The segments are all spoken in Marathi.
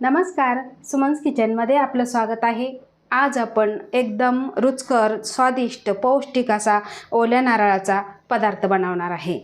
नमस्कार सुमन्स किचनमध्ये आपलं स्वागत आहे. आज आपण एकदम रुचकर स्वादिष्ट पौष्टिक असा ओल्या नारळाचा पदार्थ बनवणार आहे.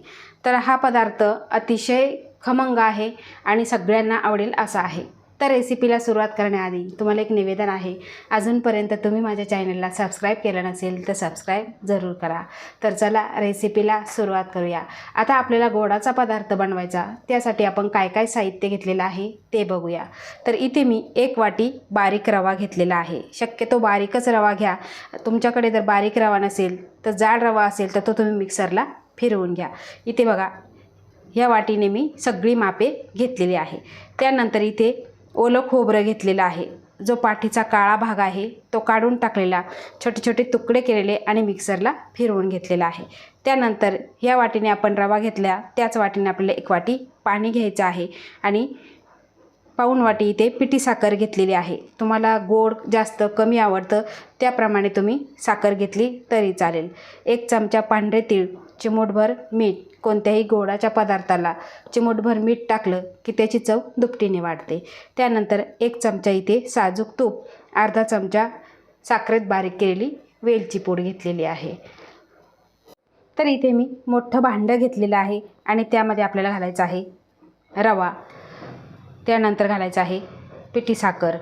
तर हा पदार्थ अतिशय खमंग आहे आणि सगळ्यांना आवडेल असा आहे. तर रेसिपीला सुरुवात करण्याआधी तुम्हाला एक निवेदन आहे. अजूनपर्यंत तुम्ही माझ्या चॅनलला सबस्क्राईब केलं नसेल तर सबस्क्राईब जरूर करा. तर चला रेसिपीला सुरुवात करूया. आता आपल्याला गोडाचा पदार्थ बनवायचा. त्यासाठी आपण काय काय साहित्य घेतलेलं आहे ते बघूया. तर इथे मी एक वाटी बारीक रवा घेतलेला आहे. शक्यतो बारीकच रवा घ्या. तुमच्याकडे जर बारीक रवा नसेल तर जाड रवा असेल तर तो तुम्ही मिक्सरला फिरवून घ्या. इथे बघा ह्या वाटीने मी सगळी मापे घेतलेली आहे. त्यानंतर इथे ओलं खोबरं घेतलेलं आहे. जो पाठीचा काळा भाग आहे तो काढून टाकलेला छोटे छोटे तुकडे केलेले आणि मिक्सरला फिरवून घेतलेला आहे. त्यानंतर ह्या वाटीने आपण रवा घेतला त्याच वाटीने आपल्याला एक वाटी पाणी घ्यायचं आहे आणि पाऊण वाटी इथे पिठी साखर घेतलेली आहे. तुम्हाला गोड जास्त कमी आवडतं त्याप्रमाणे तुम्ही साखर घेतली तरी चालेल. एक चमचा पांढरे तीळ चिमूटभर मीठ कोणत्याही गोडाच्या पदार्थाला चिमूटभर मीठ टाकलं की त्याची चव दुपटीने वाढते. त्यानंतर एक चमचा इथे साजूक तूप अर्धा चमचा साखरेत बारीक केलेली वेलची पूड घेतलेली आहे. तर इथे मी मोठं भांडं घेतलेलं आहे आणि त्यामध्ये आपल्याला घालायचं आहे रवा. त्यानंतर घालायचं आहे पिठी साखर.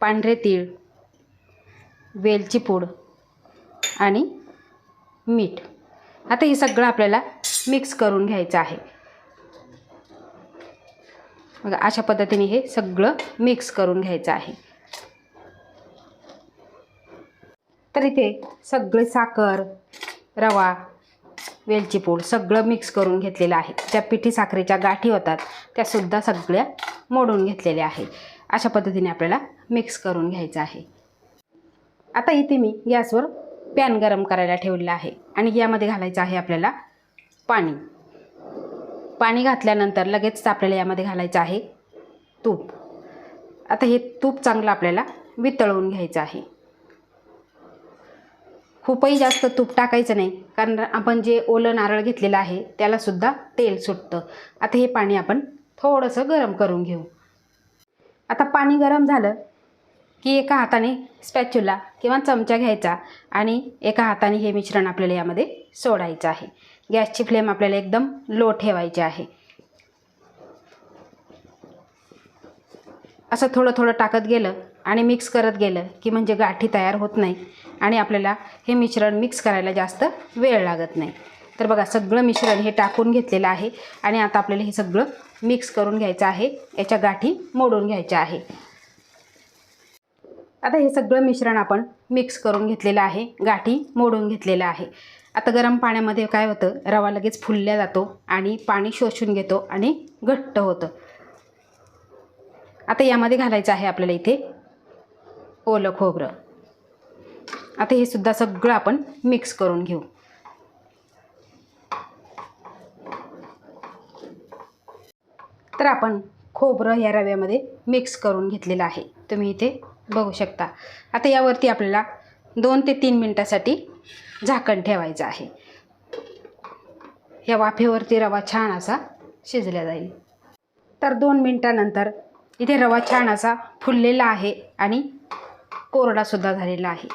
पांढरे तीळ वेलची पूड आणि मीठ. आता हे सगळं आपल्याला मिक्स करून घ्यायचं आहे. बघा अशा पद्धतीने हे सगळं मिक्स करून घ्यायचं आहे. तर इथे सगळे साखर रवा वेलची पूड सगळं मिक्स करून घेतलेलं आहे. ज्या पिठी साखरेच्या गाठी होतात त्यासुद्धा सगळ्या मोडून घेतलेल्या आहे अशा पद्धतीने आपल्याला मिक्स करून घ्यायचं आहे. आता इथे मी गॅसवर पॅन गरम करायला ठेवलेला आहे आणि यामध्ये घालायचं आहे आपल्याला पाणी. पाणी घातल्यानंतर लगेच आपल्याला यामध्ये घालायचं आहे तूप. आता हे तूप चांगलं आपल्याला वितळवून घ्यायचं आहे. खूपही जास्त तूप टाकायचं नाही कारण आपण जे ओलं नारळ घेतलेलं आहे त्यालासुद्धा तेल सुटतं. आता हे पाणी आपण थोडंसं गरम करून घेऊ. आता पाणी गरम झालं की एका हाताने स्पॅच्युला किंवा चमचा घ्यायचा आणि एका हाताने हे मिश्रण आपल्याला यामध्ये सोडायचं आहे. गॅसची फ्लेम आपल्याला एकदम लो ठेवायची आहे. असं थोडं थोडं टाकत गेलं आणि मिक्स करत गेलं की म्हणजे गाठी तयार होत नाही आणि आपल्याला हे मिश्रण मिक्स करायला जास्त वेळ लागत नाही. तर बघा सगळं मिश्रण हे टाकून घेतलेलं आहे आणि आता आपल्याला हे सगळं मिक्स करून घ्यायचं आहे. याच्या गाठी मोडून घ्यायच्या आहे. आता हे सगळं मिश्रण आपण मिक्स करून घेतलेलं आहे. गाठी मोडून घेतलेलं आहे. आता गरम पाण्यामध्ये काय होतं? रवा लगेच फुलल्या जातो आणि पाणी शोषून घेतो आणि घट्ट होतं. आता यामध्ये घालायचं आहे आपल्याला इथे ओलं खोबरं. आता हे सुद्धा सगळं आपण मिक्स करून घेऊ. तर आपण खोबरं या रव्यामध्ये मिक्स करून घेतलेलं आहे. तुम्ही इथे बघू शकता. आता यावरती आपल्याला दोन ते तीन मिनटासाठी झाकण ठेवायचं आहे. या वाफेवरती रवा छान असा शिजला जाईल. तर दोन मिनटानंतर इथे रवा छान असा फुललेला आहे आणि कोरडासुद्धा झालेला आहे.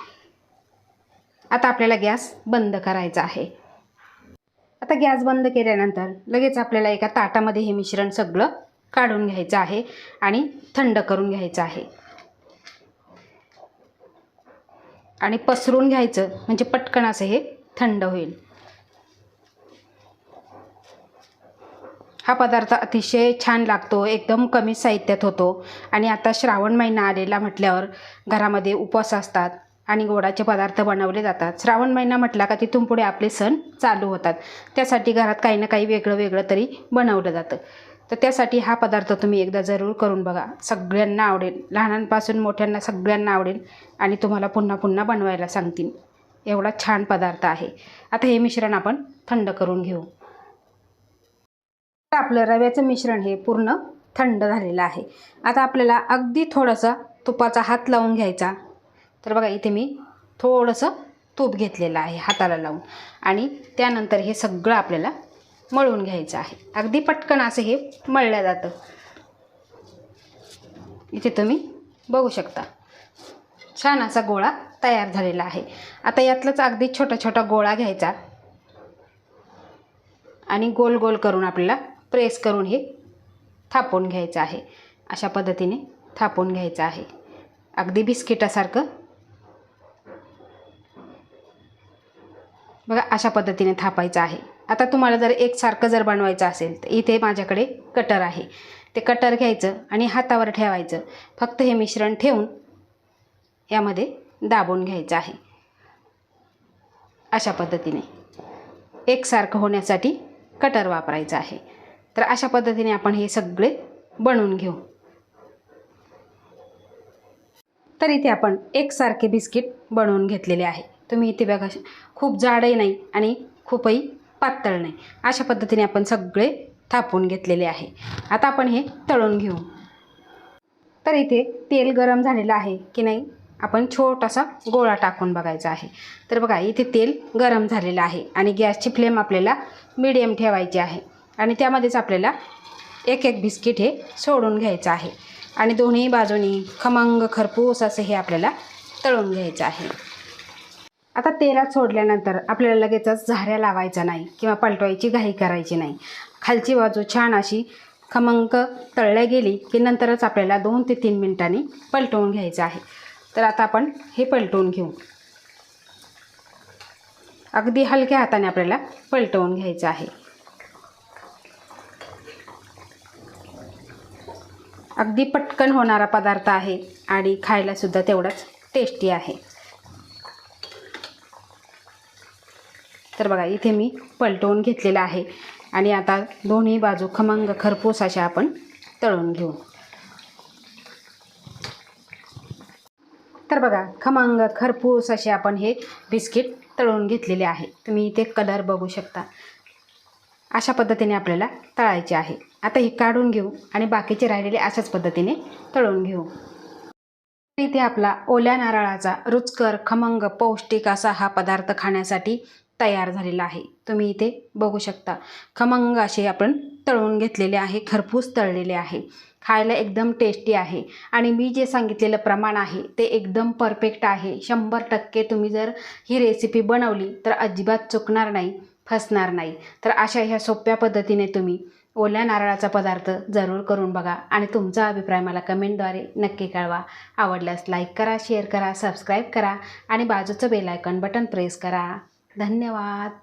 आता आपल्याला गॅस बंद करायचा आहे. आता गॅस बंद केल्यानंतर लगेच आपल्याला एका ताटामध्ये हे मिश्रण सगळं काढून घ्यायचं आहे आणि थंड करून घ्यायचं आहे. आणि पसरून घ्यायचं म्हणजे पटकन असं हे थंड होईल. हा पदार्थ अतिशय छान लागतो एकदम कमी साहित्यात होतो. आणि आता श्रावण महिना आलेला म्हटल्यावर घरामध्ये उपवास असतात आणि गोडाचे पदार्थ बनवले जातात. श्रावण महिना म्हटला का तिथून पुढे आपले सण चालू होतात. त्यासाठी घरात काही ना काही वेगळं वेगळं तरी बनवलं जातं. तर त्यासाठी हा पदार्थ तुम्ही एकदा जरूर करून बघा. सगळ्यांना आवडेल. लहानांपासून मोठ्यांना सगळ्यांना आवडेल आणि तुम्हाला पुन्हा पुन्हा बनवायला सांगतील. एवढा छान पदार्थ आहे. आता हे मिश्रण आपण थंड करून घेऊ. तर आपलं रव्याचं मिश्रण हे पूर्ण थंड झालेलं आहे. आता आपल्याला अगदी थोडासा तुपाचा हात लावून घ्यायचा. तर बघा इथे मी थोडंसं तूप घेतलेलं आहे हाताला लावून. आणि त्यानंतर हे सगळं आपल्याला मळून घ्यायचं आहे. अगदी पटकन असं हे मळलं जातं. इथे तुम्ही बघू शकता. छान असा गोळा तयार झालेला आहे. आता यातलाच अगदी छोटा छोटा गोळा घ्यायचा. आणि गोल गोल करून आपल्याला प्रेस करून हे थापून घ्यायचं आहे. अशा पद्धतीने थापून घ्यायचं आहे. अगदी बिस्किटासारखं. बघा अशा पद्धतीने थापायचं आहे. आता तुम्हाला जर एकसारखं जर बनवायचं असेल तर इथे माझ्याकडे कटर आहे. ते कटर घ्यायचं आणि हातावर ठेवायचं. फक्त हे मिश्रण ठेवून यामध्ये दाबून घ्यायचं आहे. अशा पद्धतीने. एकसारखं होण्यासाठी कटर वापरायचं आहे. तर अशा पद्धतीने आपण हे सगळे बनवून घेऊ. तर इथे आपण एकसारखे बिस्किट बनवून घेतलेले आहे. तुम्ही इथे बघा खूप जाडही नाही आणि खूपही पातळ नाही. अशा पद्धतीने आपण सगळे थापून घेतलेले आहे. आता आपण हे तळून घेऊ. तर इथे तेल गरम झालेलं आहे की नाही आपण छोटासा गोळा टाकून बघायचा आहे. तर बघा इथे तेल गरम झालेलं आहे आणि गॅसची फ्लेम आपल्याला मिडियम ठेवायची आहे. आणि त्यामध्येच आपल्याला एक एक बिस्किट हे सोडून घ्यायचं आहे. आणि दोन्ही बाजूनी खमंग खरपूस असं हे आपल्याला तळून घ्यायचं आहे. आता तेलात सोडल्यानंतर आपल्याला लगेचच झाऱ्या लावायचा नाही किंवा पलटवायची घाई करायची नाही. खालची बाजू छान अशी खमंक तळल्या गेली की नंतरच आपल्याला दोन ते तीन मिनिटांनी पलटवून घ्यायचं आहे. तर आता आपण हे पलटवून घेऊ. अगदी हलक्या हाताने आपल्याला पलटवून घ्यायचं आहे. अगदी पटकन होणारा पदार्थ आहे आणि खायलासुद्धा तेवढाच टेस्टी आहे. तर बघा इथे मी पलटवून घेतलेलं आहे. आणि आता दोन्ही बाजू खमंग खरपूस अशा आपण तळून घेऊ. तर बघा खमंग खरपूस असे आपण हे बिस्किट तळून घेतलेले आहे. तुम्ही इथे कलर बघू शकता. अशा पद्धतीने आपल्याला तळायचे आहे. आता हे काढून घेऊ आणि बाकीचे राहिलेले अशाच पद्धतीने तळून घेऊ. इथे आपला ओल्या नारळाचा रुचकर खमंग पौष्टिक असा हा पदार्थ खाण्यासाठी तयार झालेला आहे. तुम्ही इथे बघू शकता. खमंग असे आपण तळून घेतलेले आहे खरपूस तळलेले आहे. खायला एकदम टेस्टी आहे. आणि मी जे सांगितलेलं प्रमाण आहे ते एकदम परफेक्ट आहे. शंभर टक्के तुम्ही जर ही रेसिपी बनवली तर अजिबात चुकणार नाही फसणार नाही. तर अशा ह्या सोप्या पद्धतीने तुम्ही ओल्या नारळाचा पदार्थ जरूर करून बघा आणि तुमचा अभिप्राय मला कमेंटद्वारे नक्की कळवा. आवडल्यास लाईक करा शेअर करा सबस्क्राईब करा आणि बाजूचं बेल बटन प्रेस करा. धन्यवाद.